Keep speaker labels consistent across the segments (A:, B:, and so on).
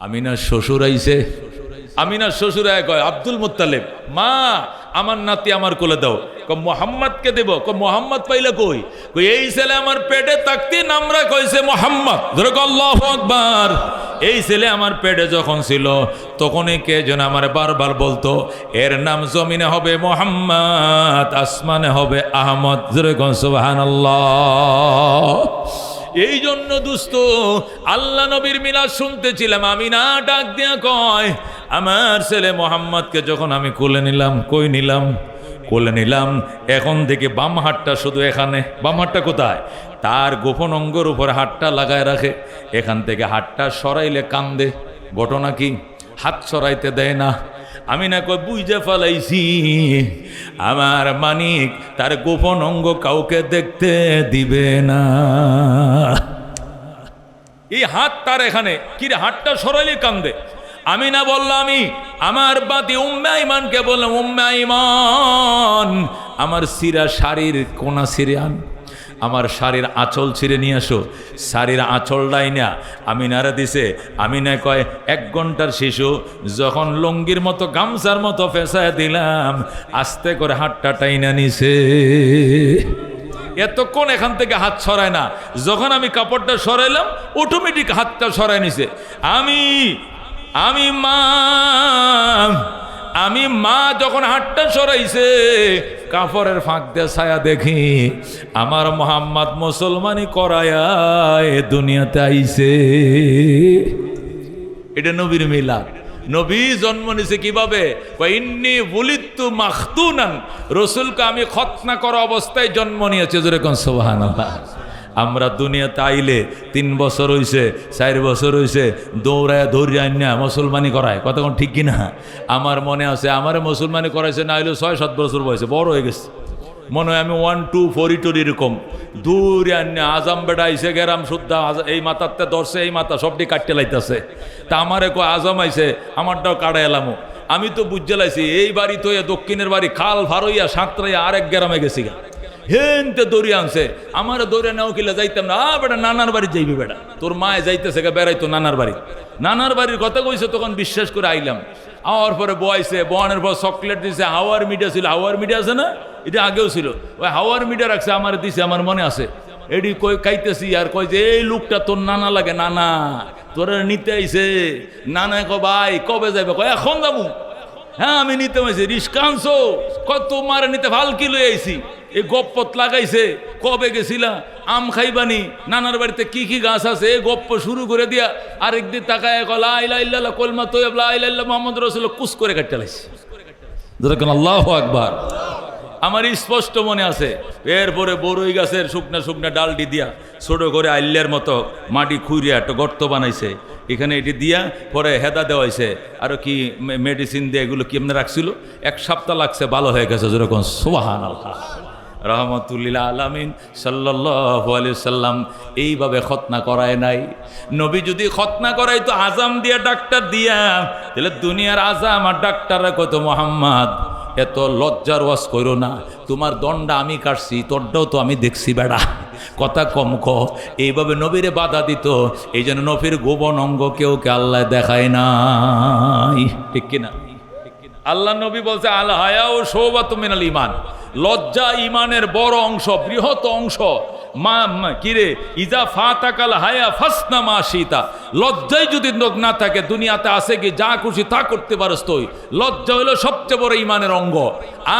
A: আমিনার শ্বশুর আইছে। আমিনার শ্বশুর আয় কয়, আব্দুল মুত্তালেব, মা, আমার নাতি আমার কোলে দাও। ক মোহাম্মদকে দেব। ক মোহাম্মদ পাইলে কই? কই এই ছেলে আমার পেটে তাকতি নামরা কইছে মোহাম্মদ। ধরে আল্লাহ আকবার। এই ছেলে আমার পেটে যখন ছিল, তখনই কে যেন আমার বারবার বলতো, এর নাম জমিনে হবে মোহাম্মদ, আসমানে হবে আহমদ। ধরে সুবাহান এই জন্য দুস্থ, আল্লাহ নবীর মিলাদ শুনতেছিলাম আমি না ডাক দিয়া কয়, আমার ছেলে মোহাম্মদকে যখন আমি কোলে নিলাম, কই নিলাম? কোলে নিলাম, এখন থেকে বাম হাটটা শুধু এখানে, বাম হাটটা কোথায়? তার গোপন অঙ্গর উপর হাটটা লাগায় রাখে, এখান থেকে হাটটা সরাইলে কান্দে, ঘটনা কি? হাত সরাইতে দেয় না। আমি না কই বুঝে ফেলাইছি। আমার মানিক তার গোপন অঙ্গ কাউকে দেখতে দিবে না। এই হাত তার এখানে, কি রে, হাতটা সরাইলে কান্দে? আমি না বললাম আমি আমার বাতি উম্মা ইমানকে বললাম, উম্মা ইমান আমার সিরা শাড়ির কোনা সিরে আন আমার শাড়ির আঁচল ছিঁড়ে নিয়ে আসো শাড়ির আঁচলটাই না। আমি নাড়া দিছে। আমি না কয়, এক ঘণ্টার শিশু, যখন লঙ্গির মতো, গামছার মতো ফেসায় দিলাম, আস্তে করে হাতটা টাইনা নিছে। এতক্ষণ এখান থেকে হাত সরায় না। যখন আমি কাপড়টা সরাইলাম অটোমেটিক হাতটা সরাই নিছে। আমি আমি মা আমি মা যখন হাতটা সরাইছে কাপড়ের ফাঁক দিয়ে ছায়া দেখি, আমার মোহাম্মদ মুসলমানি করায় দুনিয়াতে আইছে। এটা নবীর মিলাদ। নবী জন্ম নিছে কীভাবে? রসুলকে আমি খতনা করা অবস্থায় জন্ম নিয়েছে যেরকম সোহান আমরা দুনিয়াতে আইলে তিন বছর হইছে, চার বছর হইছে, দৌড়ায় দৌড়ায় না মুসলমানি করায়। কতক্ষণ ঠিক কিনা? আমার মনে আছে, আমার মুসলমানি করাইছে না হইলে ছয় সাত বছর বয়সে, বড় হয়ে গেছে। মনে হয় আমি ওয়ান টু ফোর টুর এরকম। দূরে আন্য আজাম বেটা আইসে গেরাম শুদ্ধা এই মাথাতে ধরছে, এই মাথা সবটি কাটতে লাইতেছে। তা আমারে কো আজম আইসে আমারটাও কাটা এলামো। আমি তো বুঝতে লাইছি, এই বাড়ি তো দক্ষিণের বাড়ি খাল ফারইয়া সাঁতরাইয়া আরেক গ্রামে গেছি গা। হেনতে দৌড়ি আনছে। আমার দৌড়ে নাও কিলে যাইতাম না? আ বেটা, নানার বাড়ি যাইবি বেটা। তোর মায়ে যাইতেছে গা বেড়াইতো নানার বাড়ি। নানার বাড়ির কথা কইছে, তখন বিশ্বাস করে আইলাম। আওয়ার পরে বয়সে বনের পর চকলেট দিছে, হাওয়ার মিডিয়া ছিল। হাওয়ার মিডিয়া আছে না? এটা আগেও ছিল। ওই হাওয়ার মিডিয়া রাখছে, আমার দিছে, আমার মনে আছে। এডি কই খাইতেছি আর কই যে, এই লোকটা তোর নানা লাগে, নানা। তোরা নিতে আইছে। নানা কো ভাই, কবে যাবে কয়, এখন যাব। হ্যাঁ আমি নিতে হয়েছি রিস্কা আনছো? কত তোমার নিতে ভালো কি লই আইছি? এই গপ্পত লাগাইছে। কবে গেছিলা? আম খাইবানি? নানার বাড়িতে কি কি গাছ আছে? এ গপ্প শুরু করে দিয়া আরেকদিন তাকায় কলা আইলা ইল্লাল্লাহ কলমা তৈব লা ইলাহা ইল্লাল্লাহ মোহাম্মদ রসুল কুস করে কাটতে আল্লাহ আকবার। আমার স্পষ্ট মনে আছে, এরপরে বড়ই গাছের শুকনা শুকনা ডালটি দিয়া ছোট করে আইল্যার মতো মাটি খুঁড়িয়া একটা গর্ত বানাইছে। এখানে এটি দিয়া পরে হেদা দেওয়া হয়েছে। আরও কি মেডিসিন দিয়ে এগুলো কি এমনি রাখছিল? এক সপ্তাহ লাগছে, ভালো হয়ে গেছে যেরকম। সোহান আল্লাহ আলামিন সাল্লাহ সাল্লাম এইভাবে খতনা করায় নাই। নবী যদি খতনা করাই তো আজাম দিয়া ডাক্তার দিয়া। তাহলে দুনিয়ার আজাম আর ডাক্তাররা কত মোহাম্মদ। এত লজ্জার ওয়াজ করো না। তোমার দণ্ডা আমি কাটছি, তোরটাও তো আমি দেখছি বেড়া। কথা কম ক এইভাবে নবীরে বাধা দিত। এই জন্য নবীর গোবন অঙ্গ কেউ কে আল্লাহ দেখায় না ঠিক কিনা? আল্লাহ নবী বলছে আল্লাহ ও মিনাল ইমান। লজ্জা ইমানের বড় অংশ, বৃহৎ অংশ মা কিরে, ইজা ফাতাকাল হায়া ফাসনা মা সীতা লজ্জাই যদি লোক না থাকে, দুনিয়াতে আসে কি, যা খুশি তা করতে পারস তুই। লজ্জা হলো সবচেয়ে বড় ইমানের অঙ্গ।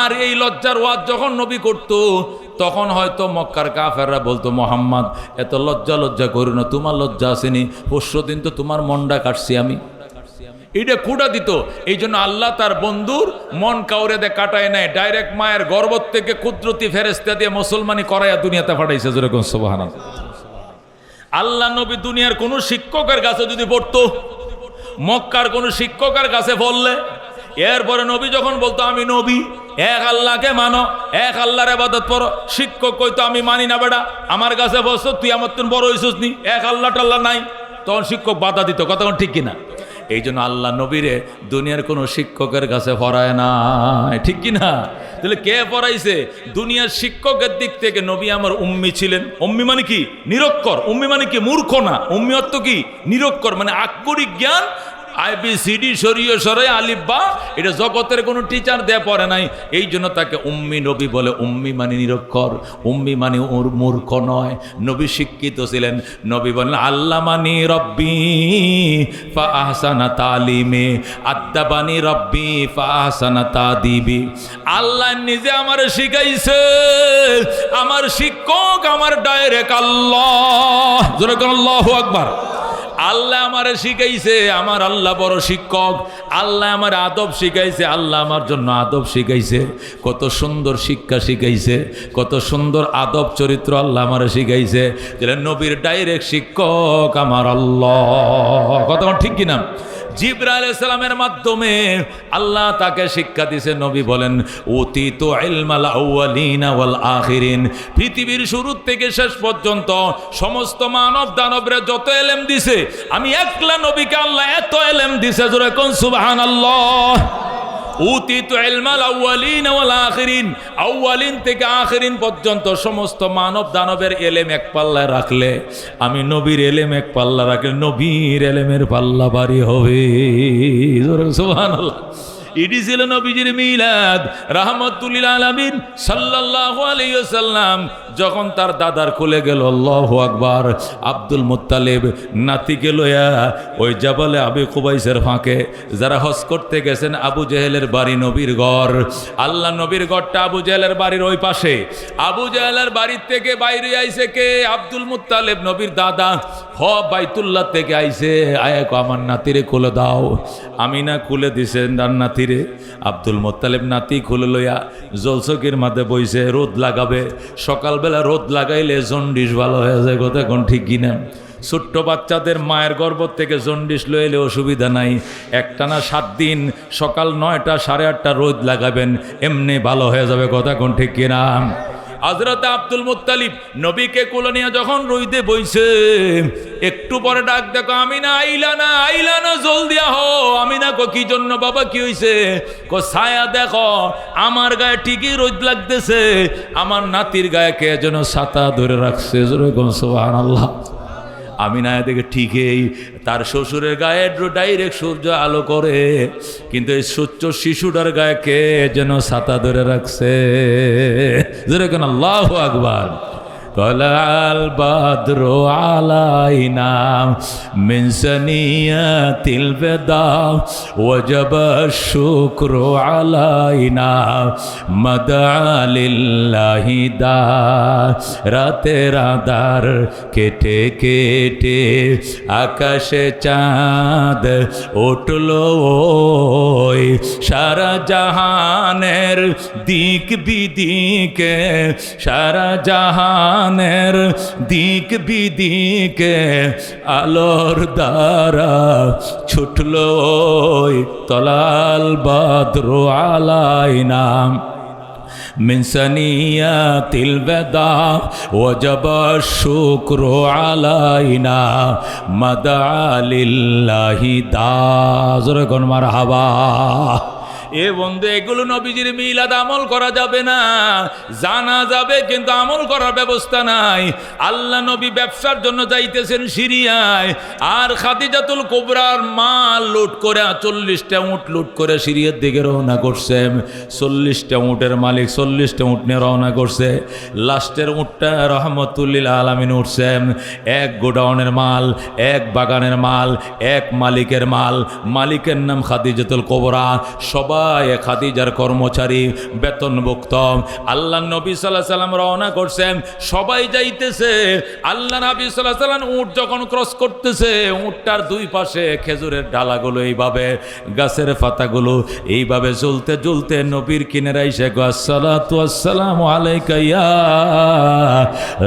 A: আর এই লজ্জার ওয়াজ যখন নবী করত, তখন হয়তো মক্কার কাফেররা বলতো, মোহাম্মদ, এত লজ্জা লজ্জা করো না, তোমার লজ্জা আসেনি পরশু দিন তো তোমার মনটা কাটছি আমি। এটা কুড়া দিত। এই জন্য আল্লাহ তার বন্ধুর মন কাউরে দে কাটায় নাই ডাইরেক্ট মায়ের গর্ব থেকে কুদরতি ফেরেস্তা দিয়ে মুসলমানি করাইয়া দুনিয়াতে পাঠাইছে যেরকম সোবাহান আল্লাহ নবী দুনিয়ার কোনো শিক্ষকের কাছে যদি পড়তো, মক্কার কোনো শিক্ষকের কাছে বললে এরপরে নবী যখন বলতো, আমি নবী, এক আল্লাহকে মানো, এক আল্লাহর আবাদত করো, শিক্ষক কইতো, আমি মানি না বেটা, আমার কাছে বসতো তুই আমার তুই বড় হইছিস নি, এক আল্লাহ টাল্লাহ নাই। তখন শিক্ষক বাধা দিত, কথা ঠিক কিনা? এই জন্য আল্লাহ নবীরে দুনিয়ার কোনো শিক্ষকের কাছে পড়ায় না ঠিক কিনা তাহলে কে পড়াইছে? দুনিয়ার শিক্ষকের দিক থেকে নবী আমার উম্মি ছিলেন। উম্মি মানে কি? নিরক্ষর। উম্মি মানে কি? মূর্খ না। উম্মি অর্থ কি? নিরক্ষর মানে আক্ষরিক জ্ঞান আইবি সিডি সরিয়ে সরে আলিব্বা এটা জগতের কোনো টিচার দেয়া পড়ে নাই। এই জন্য তাকে উম্মি নবী বলে, উম্মি মানে নিরক্ষর, উম্মি মানে ওর মূর্খ নয়। নবী শিক্ষিত ছিলেন, নবী বলেন আল্লাহ মানি রব্বি, ফা আহসানা তালিমে আদ্দাবানি রব্বি, ফা আহসানা তাদিবি। আল্লাহ নিজে আমার শিখাইছে, আমার শিক্ষক, আমার ডাইরেক্ট আল্লাহ। জোরে আল্লাহু আকবার। আল্লাহ আমারে শিখাইছে, আমার আল্লাহ বড় শিক্ষক। আল্লাহ আমার আদব শিখাইছে, আল্লাহ আমার জন্য আদব শিখাইছে। কত সুন্দর শিক্ষা শিখাইছে, কত সুন্দর আদব চরিত্র আল্লাহ আমারে শিখাইছে। নবীর ডাইরেক্ট শিক্ষক আমার আল্লাহ। কত ঠিক কিনা? জিব্রা আলাইসালামের মাধ্যমে আল্লাহ তাকে শিক্ষা দিছে, নবী বলেন, অতীত ওয়াল আখিরিন। পৃথিবীর শুরু থেকে শেষ পর্যন্ত সমস্ত মানব দানবরে যত এলেম দিছে, আমি একলা নবীকে আল্লাহ এত এলেম দিছে, জোরে কোন সুবহানাল্লাহ। উতিত থেকে আখিরিন পর্যন্ত সমস্ত মানব দানবের এলেম এক পাল্লায় রাখলে, আমি নবীর এলেম এক পাল্লা রাখলে নবীর এলেমের পাল্লা বাড়ি হবে। এটি ছিল নবীজির মিলাদ। রাহমাতুল্লিল আলামিন সাল্লাল্লাহু আলাইহি ওয়াসাল্লাম যখন তার দাদার কোলে গেল, আল্লাহু আকবার, আব্দুল মুত্তালিব নাতিকে লইয়া ওই জাবালে আবি কুবাইসের ফাঁকে যারা হজ করতে গেছেন আবু জেহেলের বাড়ি নবীর ঘর। আল্লাহ নবীর ঘরটা আবু জেহেলের বাড়ির ওই পাশে। আবু জেহেলের বাড়ির থেকে বাইরে আইসে কে? আব্দুল মুত্তালিব নবীর দাদা। হ, বাইতুল্লাহ থেকে আইছে। আয়াক আমার নাতিরে কোলে দাও। আমি না খুলে দিছেন ডান নাতিরে। আব্দুল মোত্তালেব নাতি খুলে লইয়া জলসকির মাঝে বইছে, রোদ লাগাবে সকালবেলা রোদ লাগাইলে জন্ডিস ভালো হয়ে যায় কথা এখন ঠিক কিনা ছোট্ট বাচ্চাদের মায়ের গর্ব থেকে জন্ডিস লইলে অসুবিধা নাই। একটানা সাত দিন, সকাল নয়টা সাড়ে আটটা রোদ লাগাবেন, এমনি ভালো হয়ে যাবে কথা কোন ঠিক কিনা হজরত আব্দুল মুতালিব নবীকে কোলে নিয়ে যখন রইতে বইছে, একটু পরে ডাক দেখো আমি না আইলা না আইলা না, জলদি হো আমি না কো, কি জন্য বাবা, কি হইছে? কো, ছায়া দেখো, আমার গায়ে ঠিকই রোদ লাগতেছে। আমার নাতির গায়ে কে যেন ছাতা ধরে রাখছে? জোরে গো সুবহানাল্লাহ। আমি না দেখে ঠিকই তার শ্বশুরের গায়ে ডাইরেক্ট সূর্য আলো করে, কিন্তু এই সূর্য শিশুটার গায়ে কে যেন ছাতা ধরে রাখছে? যেরকম আল্লাহ আকবার। কলাল বাদ্র আলাইনা মিনসনিয়াতিল বেদা ওয়াজাব শুক্র আলাইনা মদালিল্লাহি দা রাতের কেটে কেটে আকাশে চাঁদ উঠল ওই সারা জাহানের দিক বিদিকে, সারা জাহান জাহানের দিক বিদিকে আলোর দ্বারা ছুটল ওই তলাল বাদ্র আলাইনাম من سنيات الوداع وجب الشكر علينا مدعا لله دازر كن مرحبا এ বন্ধু, এগুলো নবীজির মিলাদ আমল করা যাবে না। জানা যাবে, কিন্তু আমল করার ব্যবস্থা নাই। আল্লাহ নবী ব্যবসার জন্য যাইতেছেন সিরিয়ায়, আর খাদিজাতুল কোবরার মাল লুট করে চল্লিশটা উঁট লুট করে সিরিয়ার দিকে রওনা করছে। চল্লিশটা উঁটের মালিক চল্লিশটা উঁট নিয়ে রওনা করছে। লাস্টের উঁটটা রহমতুল্লিল আলমিন উঠছে। এক গোডাউনের মাল, এক বাগানের মাল, এক মালিকের মাল। মালিকের নাম খাদিজাতুল কোবরা। সবাই খাদিজার কর্মচারী, বেতনভুক্ত। আল্লাহ নবী সাল্লাহ সাল্লাম রওনা করছেন, সবাই যাইতেছে। আল্লাহ নবী সাল্লাহ সাল্লাম উট যখন ক্রস করতেছে, উটটার দুই পাশে খেজুরের ডালাগুলো এইভাবে, গাছের পাতাগুলো এইভাবে ঝুলতে ঝুলতে নবীর কিনেরা এসে আসসালাতু আসসালামু আলাইকা ইয়া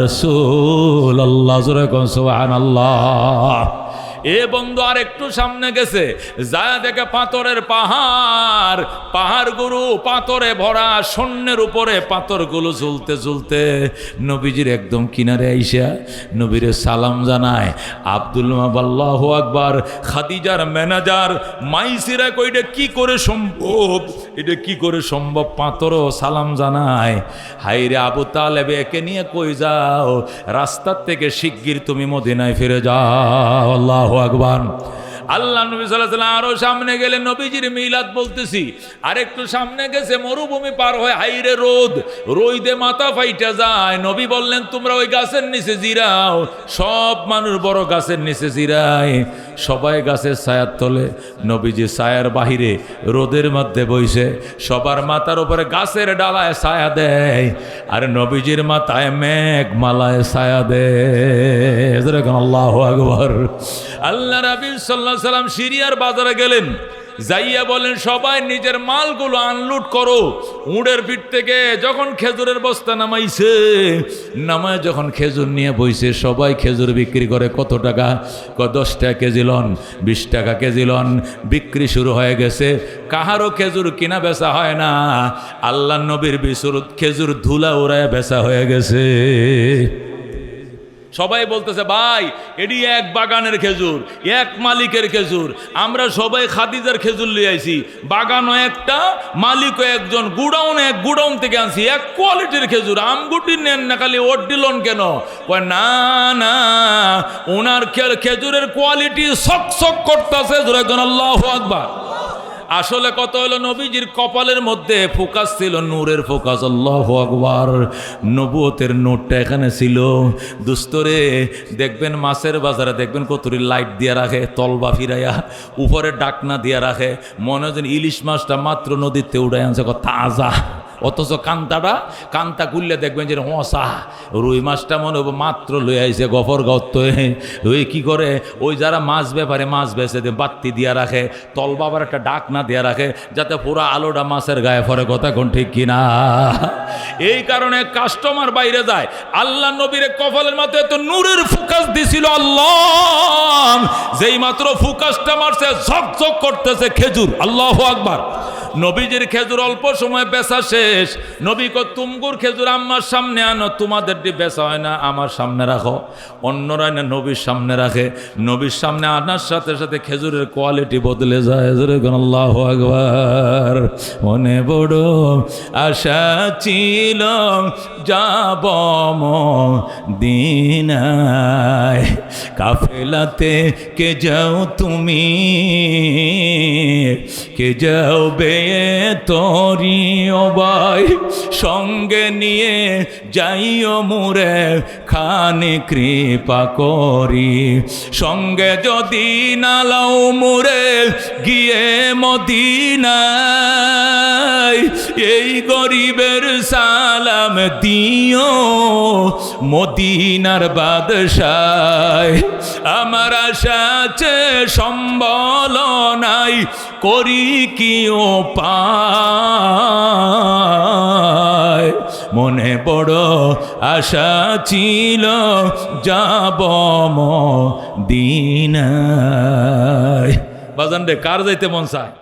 A: রাসূল আল্লাহ কোন, সুবহানাল্লাহ। এ বন্ধু আর একটু সামনে গেছে যায় দেখে পাথরের পাহাড় পাহাড় গুরু পাথরে ভরা সৈন্যের উপরে পাথরগুলো ঝুলতে ঝুলতে নবীজির একদম কিনারে আইসা নবীরে সালাম জানায়, আব্দুল মাবাল্লাহ আকবার, খাদিজার ম্যানেজার, মাইসিরা কইটা কি করে সম্ভব? এটা কি করে সম্ভব? পাথরও সালাম জানায় হাইরে আবু তালেবে, একে নিয়ে কই যাও? রাস্তার থেকে শিগগির তুমি মদিনায় ফিরে যাও, আল্লাহ আকবার। আল্লাহ নবী সাল্লাহ আরও সামনে গেলে নবীজির মিলাদ বলতেছি আর একটু সামনে গেছে মরুভূমি পার হয়ে হাইরে রোদ, রোদে মাথা ফাইটা যায়। নবী বললেন, তোমরা ওই গাছের নিচে জিরাও, সব মানুষ বড় গাছের নিচে জিরায়। সবাই গাছের ছায়ার তলে নবীজি ছায়ার বাহিরে রোদের মধ্যে বইছে, সবার মাথার উপরে গাছের ডালায় ছায়া দেয়, আর নবীজির মাথায় মেঘ মালায় ছায়া দেয়। আল্লাহ আকবর। আল্লাহ রাবি সাল্লাহ সাল্লাম সিরিয়ার বাজারে গেলেন। যাইয়া বলেন, সবাই নিজের মালগুলো আনলোড করো। উড়ের পিঠ থেকে যখন খেজুরের বস্তা নামাইছে, নামায় যখন খেজুর নিয়ে বইছে, সবাই খেজুর বিক্রি করে কত টাকা? দশ টাকা কেজি লন, বিশ টাকা কেজি লন, বিক্রি শুরু হয়ে গেছে। কাহারও খেজুর কিনা বেচা হয় না। আল্লাহ নবীর বিশুর খেজুর ধুলা উড়ায় বেচা হয়ে গেছে। সবাই বলতেছে, ভাই, এটি এক বাগানের খেজুর, এক মালিকের খেজুর। আমরা সবাই খাদিজার খেজুর লিয়ে আইছি। বাগানও একটা, মালিকও একজন, গুডাউন এক গুডাউন থেকে আনছি। এক কোয়ালিটির খেজুর, আমগুটি নেন না, খালি ওট দিলন কেন? না না ওনার খেজুরের কোয়ালিটি সক সক করতেছে আল্লাহ আকবার। আসলে কত হলো নবীজির কপালের মধ্যে ফোকাস ছিল নূরের ফোকাস, আল্লাহ আকবার। নবুয়তের নোটটা এখানে ছিল। দুস্তরে, দেখবেন মাছের বাজারে, দেখবেন কতরি লাইট দিয়ে রাখে, তলবা ফিরাইয়া উপরে ডাকনা দিয়ে রাখে। মনে হয় ইলিশ মাছটা মাত্র নদীতে উড়াই আনছে তাজা। অথচ কান্তাটা কান্তা খুললে দেখবেন যে হসা রুই মাছটা মনে হবে মাত্র লই আইছে গফর গত্ত ওই কি করে? ওই যারা মাছ ব্যাপারে মাছ বেছে দিয়ে, বাত্তি দিয়া রাখে তল বাবার একটা ডাক না দিয়া রাখে, যাতে পুরো আলোটা মাছের গায়ে ফরে কথা কোন ঠিক কিনা এই কারণে কাস্টমার বাইরে যায়, আল্লাহ নবীর কপালের মাথায় তো নূরের ফোকাস দিছিল আল্লাহ। যেই মাত্র ফোকাসটা মারছে, ঝকঝক করতেছে খেজুর, আল্লাহ আকবার। নবীজির খেজুর অল্প সময় বেচা শেষ। নবী কো তুমগুর খেজুর আমার সামনে আনো, তোমাদেরটি বেচা হয় না, আমার সামনে রাখো। অন্যরা না নবীর সামনে রাখে। নবীর সামনে আনার সাথে সাথে খেজুরের কোয়ালিটি বদলে যায়। আল্লাহ আকবার। মনে বড় আশা ছিল, যাব দিনায় কাফেলাতে কে যাও তুমি, কে যাও বে তরি ভাই, সঙ্গে নিয়ে যাইও মুরে, খানে কৃপা করি। সঙ্গে যদি নালাও মুরে, গিয়ে মদিনায় এই গরিবের সালাম দিও। মদিনার বাদশায়, আমার আশা সম্বল নাই, করি কি ও পায়। মনে বড় আশা ছিল যাব দিন বাজান রে কার যাইতে মন চায়?